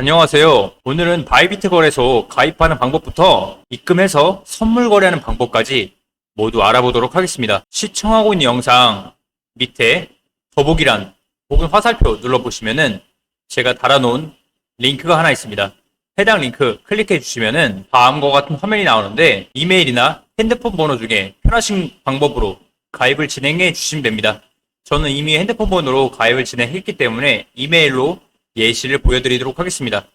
안녕하세요. 오늘은 바이비트 거래소 가입하는 방법부터 입금해서 선물 거래하는 방법까지 모두 알아보도록 하겠습니다. 시청하고 있는 영상 밑에 더보기란 혹은 화살표 눌러보시면은 제가 달아놓은 링크가 하나 있습니다. 해당 링크 클릭해 주시면은 다음과 같은 화면이 나오는데 이메일이나 핸드폰 번호 중에 편하신 방법으로 가입을 진행해 주시면 됩니다. 저는 이미 핸드폰 번호로 가입을 진행했기 때문에 이메일로 예시를 보여드리도록 하겠습니다.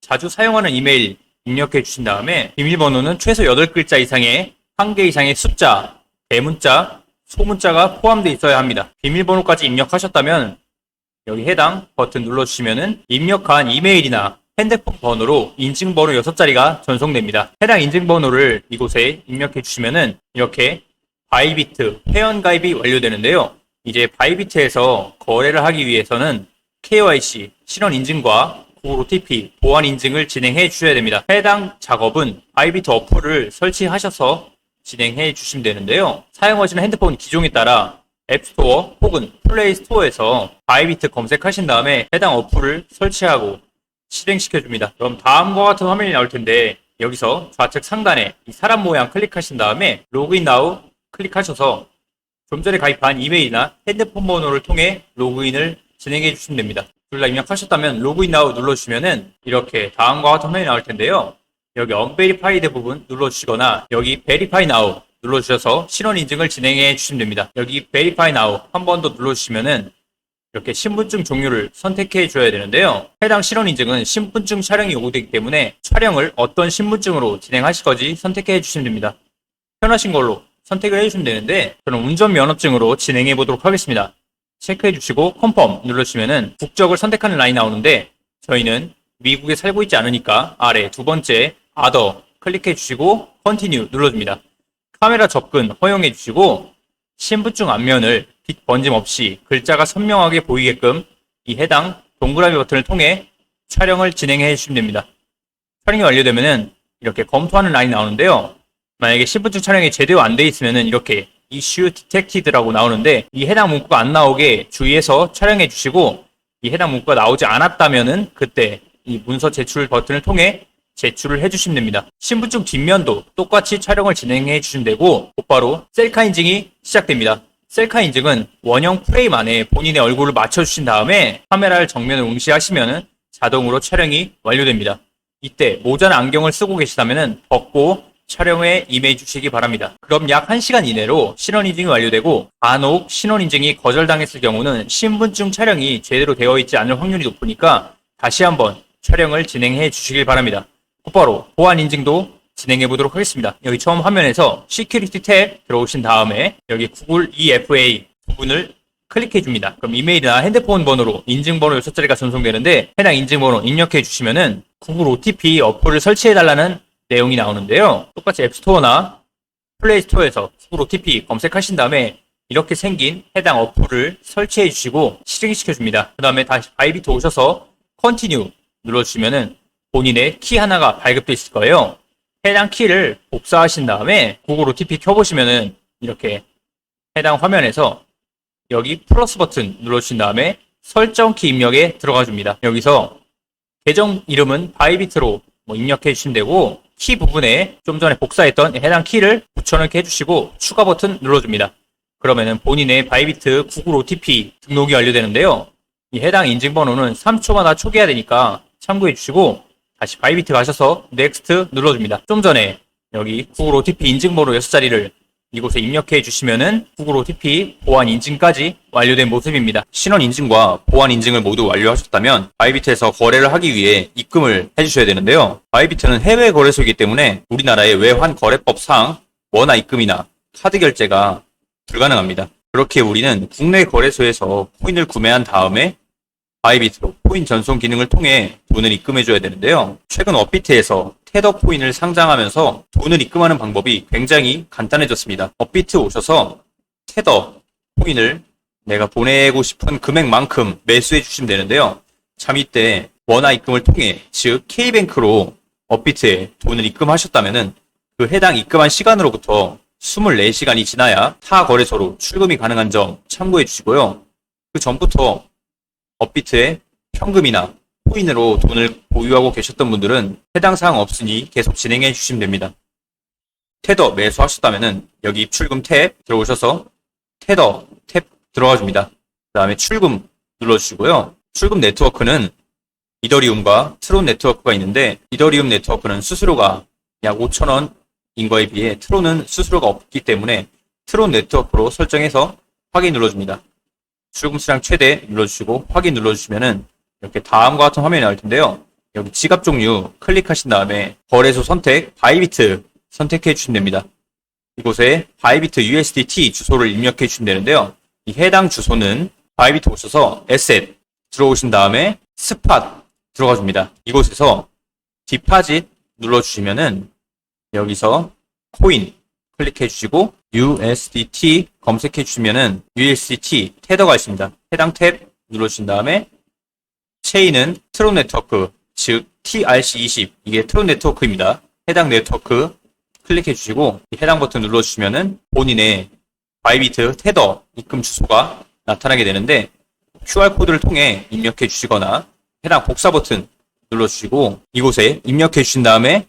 자주 사용하는 이메일 입력해 주신 다음에 비밀번호는 최소 8글자 이상의 1개 이상의 숫자, 대문자, 소문자가 포함되어 있어야 합니다. 비밀번호까지 입력하셨다면 여기 해당 버튼 눌러주시면은 입력한 이메일이나 핸드폰 번호로 인증번호 6자리가 전송됩니다. 해당 인증번호를 이곳에 입력해 주시면은 이렇게 바이비트 회원가입이 완료되는데요. 이제 바이비트에서 거래를 하기 위해서는 KYC, 신원 인증과 OTP, 보안 인증을 진행해 주셔야 됩니다. 해당 작업은 바이비트 어플을 설치하셔서 진행해 주시면 되는데요. 사용하시는 핸드폰 기종에 따라 앱스토어 혹은 플레이 스토어에서 바이비트 검색하신 다음에 해당 어플을 설치하고 실행시켜 줍니다. 그럼 다음과 같은 화면이 나올 텐데 여기서 좌측 상단에 이 사람 모양 클릭하신 다음에 로그인 나우 클릭하셔서 좀 전에 가입한 이메일이나 핸드폰 번호를 통해 로그인을 진행해 주시면 됩니다. 둘 다 입력하셨다면 로그인 나우 눌러주시면은 이렇게 다음과 같은 화면이 나올 텐데요. 여기 unverified 부분 눌러주시거나 여기 verify now 눌러주셔서 신원 인증을 진행해 주시면 됩니다. 여기 verify now 한 번 더 눌러주시면은 이렇게 신분증 종류를 선택해 줘야 되는데요. 해당 신원 인증은 신분증 촬영이 요구되기 때문에 촬영을 어떤 신분증으로 진행하실 건지 선택해 주시면 됩니다. 편하신 걸로 선택을 해주시면 되는데 저는 운전면허증으로 진행해 보도록 하겠습니다. 체크해 주시고 컨펌 눌러주시면은 국적을 선택하는 라인이 나오는데 저희는 미국에 살고 있지 않으니까 아래 두 번째 아더 클릭해 주시고 컨티뉴 눌러줍니다. 카메라 접근 허용해 주시고 신분증 앞면을 빛 번짐 없이 글자가 선명하게 보이게끔 이 해당 동그라미 버튼을 통해 촬영을 진행해 주시면 됩니다. 촬영이 완료되면은 이렇게 검토하는 라인이 나오는데요. 만약에 신분증 촬영이 제대로 안 돼 있으면은 이렇게 issue detected라고 나오는데 이 해당 문구가 안 나오게 주의해서 촬영해 주시고 이 해당 문구가 나오지 않았다면은 그때 이 문서 제출 버튼을 통해 제출을 해주시면 됩니다. 신분증 뒷면도 똑같이 촬영을 진행해 주시면 되고 곧바로 셀카 인증이 시작됩니다. 셀카 인증은 원형 프레임 안에 본인의 얼굴을 맞춰주신 다음에 카메라를 정면을 응시하시면 자동으로 촬영이 완료됩니다. 이때 모자나 안경을 쓰고 계시다면 벗고 촬영에 임해 주시기 바랍니다. 그럼 약 1시간 이내로 신원인증이 완료되고 간혹 신원인증이 거절당했을 경우는 신분증 촬영이 제대로 되어 있지 않을 확률이 높으니까 다시 한번 촬영을 진행해 주시길 바랍니다. 곧바로 보안 인증도 진행해 보도록 하겠습니다. 여기 처음 화면에서 시큐리티 탭 들어오신 다음에 여기 구글 EFA 부분을 클릭해 줍니다. 그럼 이메일이나 핸드폰 번호로 인증번호 6자리가 전송되는데 해당 인증번호 입력해 주시면은 구글 OTP 어플을 설치해 달라는 내용이 나오는데요. 똑같이 앱스토어나 플레이스토어에서 구글 OTP 검색하신 다음에 이렇게 생긴 해당 어플을 설치해 주시고 실행시켜 줍니다. 그 다음에 다시 바이비트 오셔서 컨티뉴 눌러주시면은 본인의 키 하나가 발급돼 있을 거예요. 해당 키를 복사하신 다음에 구글 OTP 켜보시면은 이렇게 해당 화면에서 여기 플러스 버튼 눌러주신 다음에 설정 키 입력에 들어가 줍니다. 여기서 계정 이름은 바이비트로 뭐 입력해 주시면 되고 키 부분에 좀 전에 복사했던 해당 키를 붙여넣기 해주시고 추가 버튼 눌러줍니다. 그러면은 본인의 바이비트 구글 OTP 등록이 완료되는데요. 이 해당 인증번호는 3초마다 초기화 되니까 참고해 주시고 다시 바이비트 가셔서 넥스트 눌러줍니다. 좀 전에 여기 구글 OTP 인증번호 6자리를 이곳에 입력해 주시면은 구글 OTP 보안 인증까지 완료된 모습입니다. 신원 인증과 보안 인증을 모두 완료하셨다면 바이비트에서 거래를 하기 위해 입금을 해주셔야 되는데요. 바이비트는 해외 거래소이기 때문에 우리나라의 외환 거래법상 원화 입금이나 카드 결제가 불가능합니다. 그렇게 우리는 국내 거래소에서 코인을 구매한 다음에 바이비트로 코인 전송 기능을 통해 돈을 입금해줘야 되는데요. 최근 업비트에서 테더 코인을 상장하면서 돈을 입금하는 방법이 굉장히 간단해졌습니다. 업비트 오셔서 테더 코인을 내가 보내고 싶은 금액만큼 매수해 주시면 되는데요. 참 이때 원화 입금을 통해 즉 K뱅크로 업비트에 돈을 입금하셨다면은 그 해당 입금한 시간으로부터 24시간이 지나야 타 거래소로 출금이 가능한 점 참고해 주시고요. 그 전부터 업비트에 현금이나 코인으로 돈을 보유하고 계셨던 분들은 해당 사항 없으니 계속 진행해 주시면 됩니다. 테더 매수하셨다면은 여기 입출금 탭 들어오셔서 테더 탭 들어가 줍니다. 그 다음에 출금 눌러주시고요. 출금 네트워크는 이더리움과 트론 네트워크가 있는데 이더리움 네트워크는 수수료가 약 5,000원인 거에 비해 트론은 수수료가 없기 때문에 트론 네트워크로 설정해서 확인 눌러줍니다. 출금 수량 최대 눌러주시고 확인 눌러주시면은 이렇게 다음과 같은 화면이 나올 텐데요. 여기 지갑 종류 클릭하신 다음에 거래소 선택 바이비트 선택해 주시면 됩니다. 이곳에 바이비트 USDT 주소를 입력해 주시면 되는데요. 이 해당 주소는 바이비트 오셔서 에셋 들어오신 다음에 스팟 들어가 줍니다. 이곳에서 디파짓 눌러 주시면은 여기서 코인 클릭해 주시고 USDT 검색해 주시면은 USDT 테더가 있습니다. 해당 탭 눌러 주신 다음에 체인은 트론 네트워크 즉 TRC20 이게 트론 네트워크입니다. 해당 네트워크 클릭해 주시고 해당 버튼 눌러 주시면은 본인의 바이비트 테더 입금 주소가 나타나게 되는데 QR코드를 통해 입력해 주시거나 해당 복사 버튼 눌러 주시고 이곳에 입력해 주신 다음에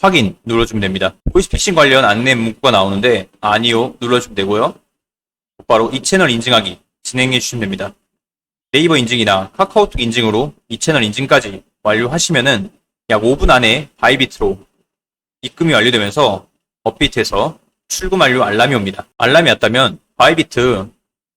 확인 눌러주면 됩니다. 보이스피싱 관련 안내 문구가 나오는데 아니요 눌러주면 되고요. 곧바로 이 채널 인증하기 진행해 주시면 됩니다. 네이버 인증이나 카카오톡 인증으로 이 채널 인증까지 완료하시면은 약 5분 안에 바이비트로 입금이 완료되면서 업비트에서 출금 완료 알람이 옵니다. 알람이 왔다면 바이비트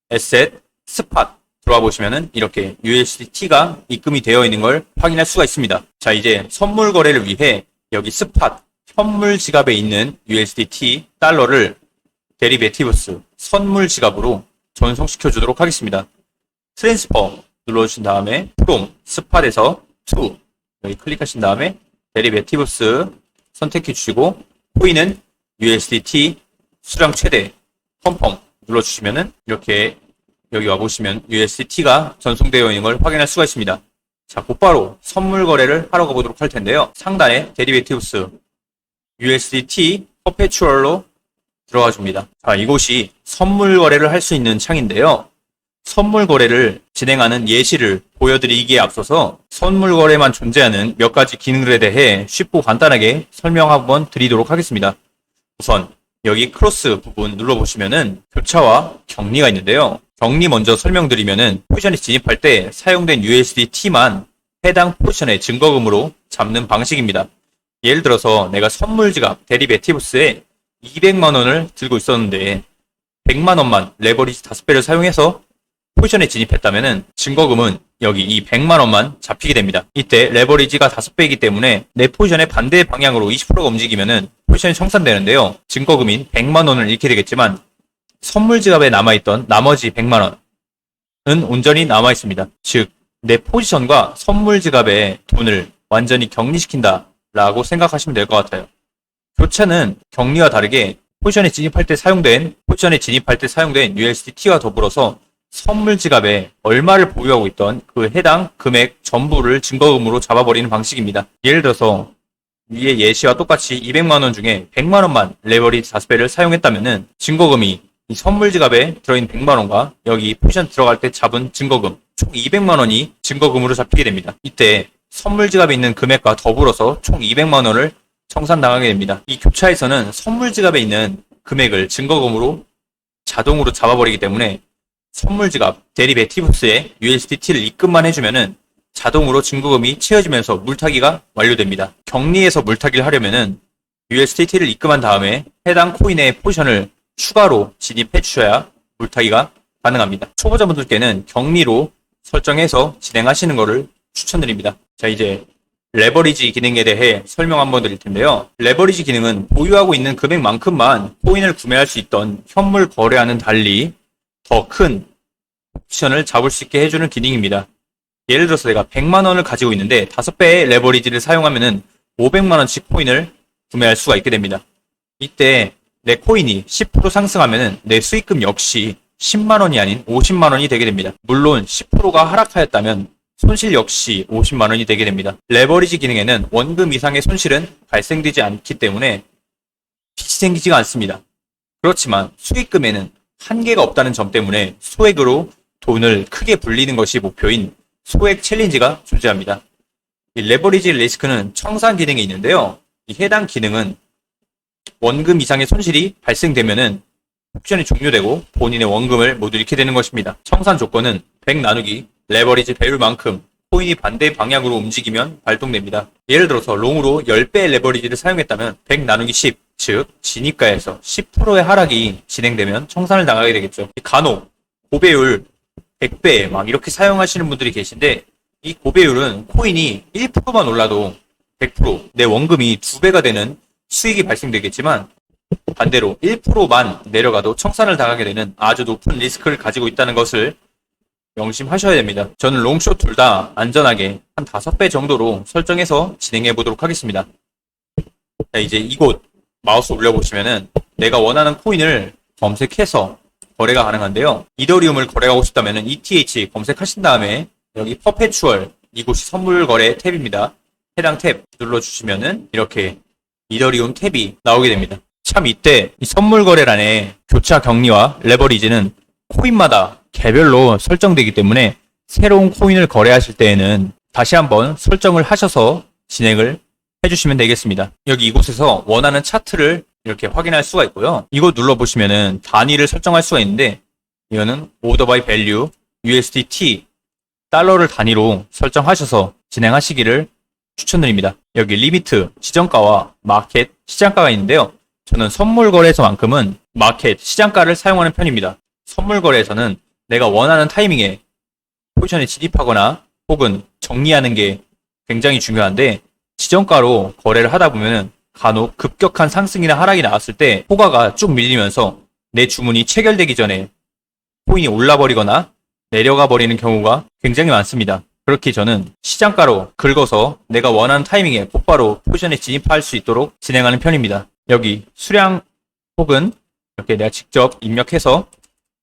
에셋 스팟 들어와 보시면은 이렇게 USDT가 입금이 되어 있는 걸 확인할 수가 있습니다. 자, 이제 선물 거래를 위해 여기 스팟 현물 지갑에 있는 USDT 달러를 데리베티브스 선물 지갑으로 전송시켜 주도록 하겠습니다. 트랜스퍼 눌러주신 다음에 프롬 스팟에서 to 여기 클릭하신 다음에 데리베티브스 선택해 주시고 코인은 USDT 수량 최대 펌펌 눌러주시면은 이렇게 여기 와보시면 USDT가 전송되어 있는 걸 확인할 수가 있습니다. 자, 곧바로 선물 거래를 하러 가보도록 할 텐데요. 상단에 데리베티브스 USDT 퍼페추얼로 들어가 줍니다. 자, 이곳이 선물 거래를 할 수 있는 창인데요. 선물 거래를 진행하는 예시를 보여드리기에 앞서서 선물 거래만 존재하는 몇 가지 기능들에 대해 쉽고 간단하게 설명 한번 드리도록 하겠습니다. 우선 여기 크로스 부분 눌러보시면은 교차와 격리가 있는데요. 격리 먼저 설명드리면은 포지션에 진입할 때 사용된 USDT만 해당 포지션의 증거금으로 잡는 방식입니다. 예를 들어서 내가 선물 지갑 데리베티브스에 200만 원을 들고 있었는데 100만 원만 레버리지 5배를 사용해서 포지션에 진입했다면은 증거금은 여기 이 100만 원만 잡히게 됩니다. 이때 레버리지가 5배이기 때문에 내 포지션의 반대 방향으로 20%가 움직이면은 포지션이 청산되는데요. 증거금인 100만 원을 잃게 되겠지만 선물 지갑에 남아있던 나머지 100만 원은 온전히 남아 있습니다. 즉, 내 포지션과 선물 지갑에 돈을 완전히 격리시킨다 라고 생각하시면 될 것 같아요. 교차는 격리와 다르게 포지션에 진입할 때 사용된 포지션에 진입할 때 사용된 USDT와 더불어서 선물 지갑에 얼마를 보유하고 있던 그 해당 금액 전부를 증거금으로 잡아버리는 방식입니다. 예를 들어서 위의 예시와 똑같이 200만 원 중에 100만 원만 레버리지 5배를 사용했다면은 증거금이 이 선물 지갑에 들어있는 100만 원과 여기 포지션 들어갈 때 잡은 증거금 총 200만 원이 증거금으로 잡히게 됩니다. 이때 선물 지갑에 있는 금액과 더불어서 총 200만 원을 청산당하게 됩니다. 이 교차에서는 선물 지갑에 있는 금액을 증거금으로 자동으로 잡아버리기 때문에 선물 지갑 데리베티브스에 USDT를 입금만 해주면은 자동으로 증거금이 채워지면서 물타기가 완료됩니다. 격리에서 물타기를 하려면은 USDT를 입금한 다음에 해당 코인의 포지션을 추가로 진입해 주셔야 물타기가 가능합니다. 초보자분들께는 격리로 설정해서 진행하시는 것을 추천드립니다. 자, 이제 레버리지 기능에 대해 설명 한번 드릴 텐데요. 레버리지 기능은 보유하고 있는 금액만큼만 코인을 구매할 수 있던 현물 거래와는 달리 더 큰 옵션을 잡을 수 있게 해주는 기능입니다. 예를 들어서 내가 100만 원을 가지고 있는데 5배의 레버리지를 사용하면은 500만 원씩 코인을 구매할 수가 있게 됩니다. 이때 내 코인이 10% 상승하면은 내 수익금 역시 10만 원이 아닌 50만 원이 되게 됩니다. 물론 10%가 하락하였다면 손실 역시 50만 원이 되게 됩니다. 레버리지 기능에는 원금 이상의 손실은 발생되지 않기 때문에 빚이 생기지가 않습니다. 그렇지만 수익금에는 한계가 없다는 점 때문에 소액으로 돈을 크게 불리는 것이 목표인 소액 챌린지가 존재합니다. 이 레버리지 리스크는 청산 기능에 있는데요. 이 해당 기능은 원금 이상의 손실이 발생되면은 옵션이 종료되고 본인의 원금을 모두 잃게 되는 것입니다. 청산 조건은 100 나누기 레버리지 배율만큼 코인이 반대 방향으로 움직이면 발동됩니다. 예를 들어서 롱으로 10배의 레버리지를 사용했다면 100 나누기 10, 즉 진입가에서 10%의 하락이 진행되면 청산을 당하게 되겠죠. 이 간혹 고배율 100배 막 이렇게 사용하시는 분들이 계신데 이 고배율은 코인이 1%만 올라도 100%내 원금이 2배가 되는 수익이 발생되겠지만 반대로 1%만 내려가도 청산을 당하게 되는 아주 높은 리스크를 가지고 있다는 것을 명심하셔야 됩니다. 저는 롱숏 둘 다 안전하게 한 5배 정도로 설정해서 진행해 보도록 하겠습니다. 자, 이제 이곳 마우스 올려보시면은 내가 원하는 코인을 검색해서 거래가 가능한데요. 이더리움을 거래하고 싶다면은 ETH 검색하신 다음에 여기 퍼페추얼 이곳이 선물 거래 탭입니다. 해당 탭 눌러주시면은 이렇게 이더리움 탭이 나오게 됩니다. 참 이때 이 선물 거래란에 교차 격리와 레버리지는 코인마다 개별로 설정되기 때문에 새로운 코인을 거래하실 때에는 다시 한번 설정을 하셔서 진행을 해주시면 되겠습니다. 여기 이곳에서 원하는 차트를 이렇게 확인할 수가 있고요. 이곳 눌러보시면은 단위를 설정할 수가 있는데 이거는 오더 바이 밸류 USDT 달러를 단위로 설정하셔서 진행하시기를 추천드립니다. 여기 리미트 지정가와 마켓 시장가가 있는데요. 저는 선물 거래소만큼은 마켓 시장가를 사용하는 편입니다. 선물 거래에서는 내가 원하는 타이밍에 포지션에 진입하거나 혹은 정리하는 게 굉장히 중요한데 지정가로 거래를 하다 보면은 간혹 급격한 상승이나 하락이 나왔을 때 호가가 쭉 밀리면서 내 주문이 체결되기 전에 코인이 올라버리거나 내려가 버리는 경우가 굉장히 많습니다. 그렇게 저는 시장가로 긁어서 내가 원하는 타이밍에 곧바로 포지션에 진입할 수 있도록 진행하는 편입니다. 여기 수량 혹은 이렇게 내가 직접 입력해서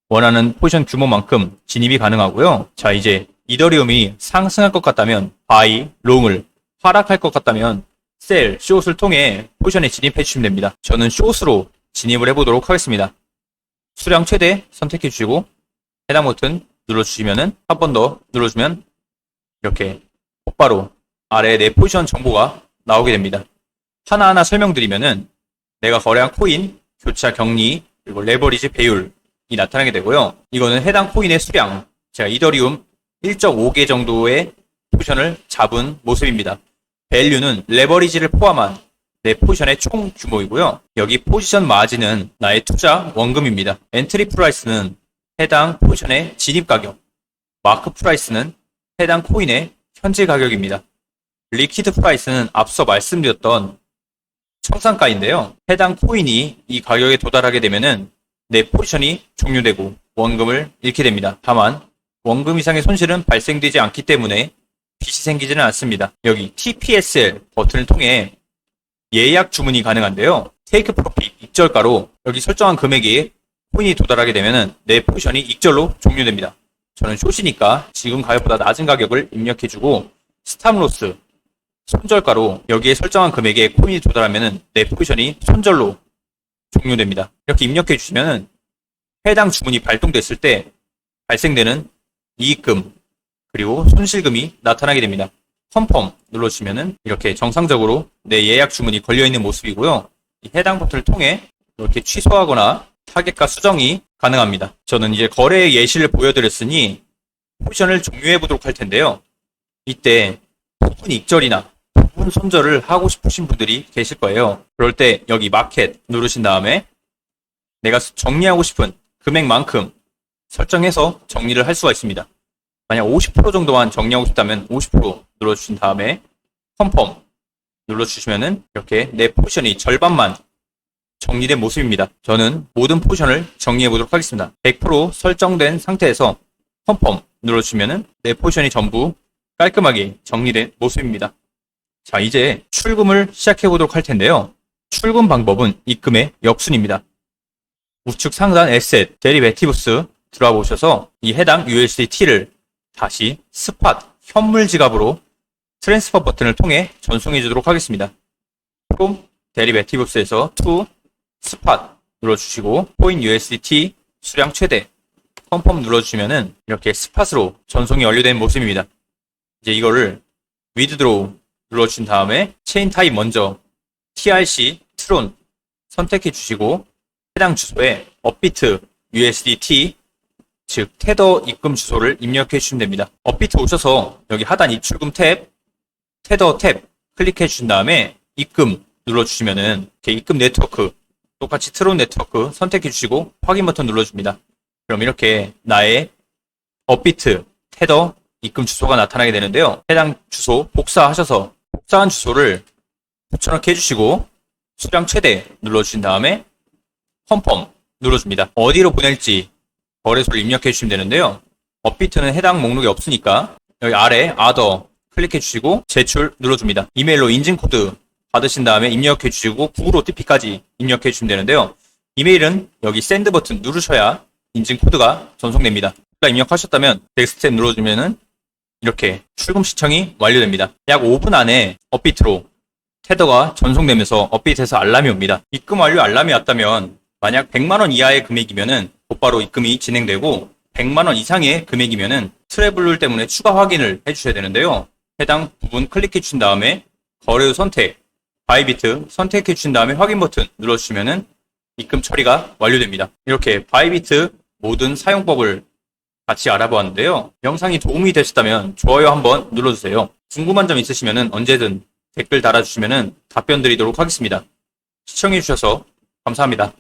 원하는 포지션 규모만큼 진입이 가능하고요. 자, 이제 이더리움이 상승할 것 같다면 바이, 롱을 하락할 것 같다면 셀, 숏을 통해 포지션에 진입해 주시면 됩니다. 저는 숏으로 진입을 해보도록 하겠습니다. 수량 최대 선택해 주시고 해당 버튼 눌러주시면은 한 번 더 눌러주면 이렇게 곧바로 아래에 내 포지션 정보가 나오게 됩니다. 하나하나 설명드리면은 내가 거래한 코인, 교차 격리, 그리고 레버리지 배율이 나타나게 되고요. 이거는 해당 코인의 수량, 제가 이더리움 1.5개 정도의 포지션을 잡은 모습입니다. 밸류는 레버리지를 포함한 내 포지션의 총 규모이고요. 여기 포지션 마진은 나의 투자 원금입니다. 엔트리 프라이스는 해당 포지션의 진입 가격, 마크 프라이스는 해당 코인의 현재 가격입니다. 리퀴드 프라이스는 앞서 말씀드렸던 청산가인데요. 해당 코인이 이 가격에 도달하게 되면은 내 포지션이 종료되고 원금을 잃게 됩니다. 다만 원금 이상의 손실은 발생되지 않기 때문에 빚이 생기지는 않습니다. 여기 TPSL 버튼을 통해 예약 주문이 가능한데요. 테이크 프로핏 익절가로 여기 설정한 금액이 코인이 도달하게 되면은 내 포지션이 익절로 종료됩니다. 저는 숏이니까 지금 가격보다 낮은 가격을 입력해주고 스탑로스 손절가로 여기에 설정한 금액에 코인이 도달하면은 내 포지션이 손절로 종료됩니다. 이렇게 입력해 주시면은 해당 주문이 발동됐을 때 발생되는 이익금 그리고 손실금이 나타나게 됩니다. 컨펌 눌러주시면은 이렇게 정상적으로 내 예약 주문이 걸려 있는 모습이고요. 이 해당 버튼을 통해 이렇게 취소하거나 타겟가 수정이 가능합니다. 저는 이제 거래의 예시를 보여드렸으니 포지션을 종료해 보도록 할 텐데요. 이때 부분 익절이나 부분 손절을 하고 싶으신 분들이 계실 거예요. 그럴 때 여기 마켓 누르신 다음에 내가 정리하고 싶은 금액만큼 설정해서 정리를 할 수가 있습니다. 만약 50% 정도만 정리하고 싶다면 50% 눌러주신 다음에 컨펌 눌러주시면은 이렇게 내 포지션이 절반만 정리된 모습입니다. 저는 모든 포지션을 정리해 보도록 하겠습니다. 100% 설정된 상태에서 컨펌 눌러주시면은 내 포지션이 전부 깔끔하게 정리된 모습입니다. 자, 이제 출금을 시작해 보도록 할 텐데요. 출금 방법은 입금의 역순입니다. 우측 상단 에셋 데리베티브스 들어와 보셔서 이 해당 USDT를 다시 스팟 현물 지갑으로 트랜스퍼 버튼을 통해 전송해 주도록 하겠습니다. 프롬 데리베티브스에서 to 스팟 눌러주시고 코인 USDT 수량 최대 컨펌 눌러주시면은 이렇게 스팟으로 전송이 완료된 모습입니다. 이제 이거를 위드드로우 눌러주신 다음에 체인 타입 먼저 TRC 트론 선택해 주시고 해당 주소에 업비트 USDT 즉 테더 입금 주소를 입력해 주시면 됩니다. 업비트 오셔서 여기 하단 입출금 탭 테더 탭 클릭해 주신 다음에 입금 눌러 주시면은 이렇게 입금 네트워크 똑같이 트론 네트워크 선택해 주시고 확인 버튼 눌러 줍니다. 그럼 이렇게 나의 업비트 테더 입금 주소가 나타나게 되는데요. 해당 주소 복사하셔서 복사한 주소를 붙여넣기 해주시고 수량 최대 눌러주신 다음에 펌펌 눌러줍니다. 어디로 보낼지 거래소를 입력해 주시면 되는데요. 업비트는 해당 목록이 없으니까 여기 아래 아더 클릭해 주시고 제출 눌러줍니다. 이메일로 인증 코드 받으신 다음에 입력해 주시고 구글 OTP까지 입력해 주시면 되는데요. 이메일은 여기 샌드 버튼 누르셔야 인증 코드가 전송됩니다. 입력하셨다면 넥스트 탭 눌러주면은 이렇게 출금 시청이 완료됩니다. 약 5분 안에 업비트로 테더가 전송되면서 업비트에서 알람이 옵니다. 입금 완료 알람이 왔다면 만약 100만원 이하의 금액이면은 곧바로 입금이 진행되고 100만원 이상의 금액이면은 트래블룰 때문에 추가 확인을 해주셔야 되는데요. 해당 부분 클릭해 주신 다음에 거래소 선택, 바이비트 선택해 주신 다음에 확인 버튼 눌러주시면은 입금 처리가 완료됩니다. 이렇게 바이비트 모든 사용법을 같이 알아보았는데요. 영상이 도움이 되셨다면 좋아요 한번 눌러주세요. 궁금한 점 있으시면 언제든 댓글 달아주시면 답변 드리도록 하겠습니다. 시청해주셔서 감사합니다.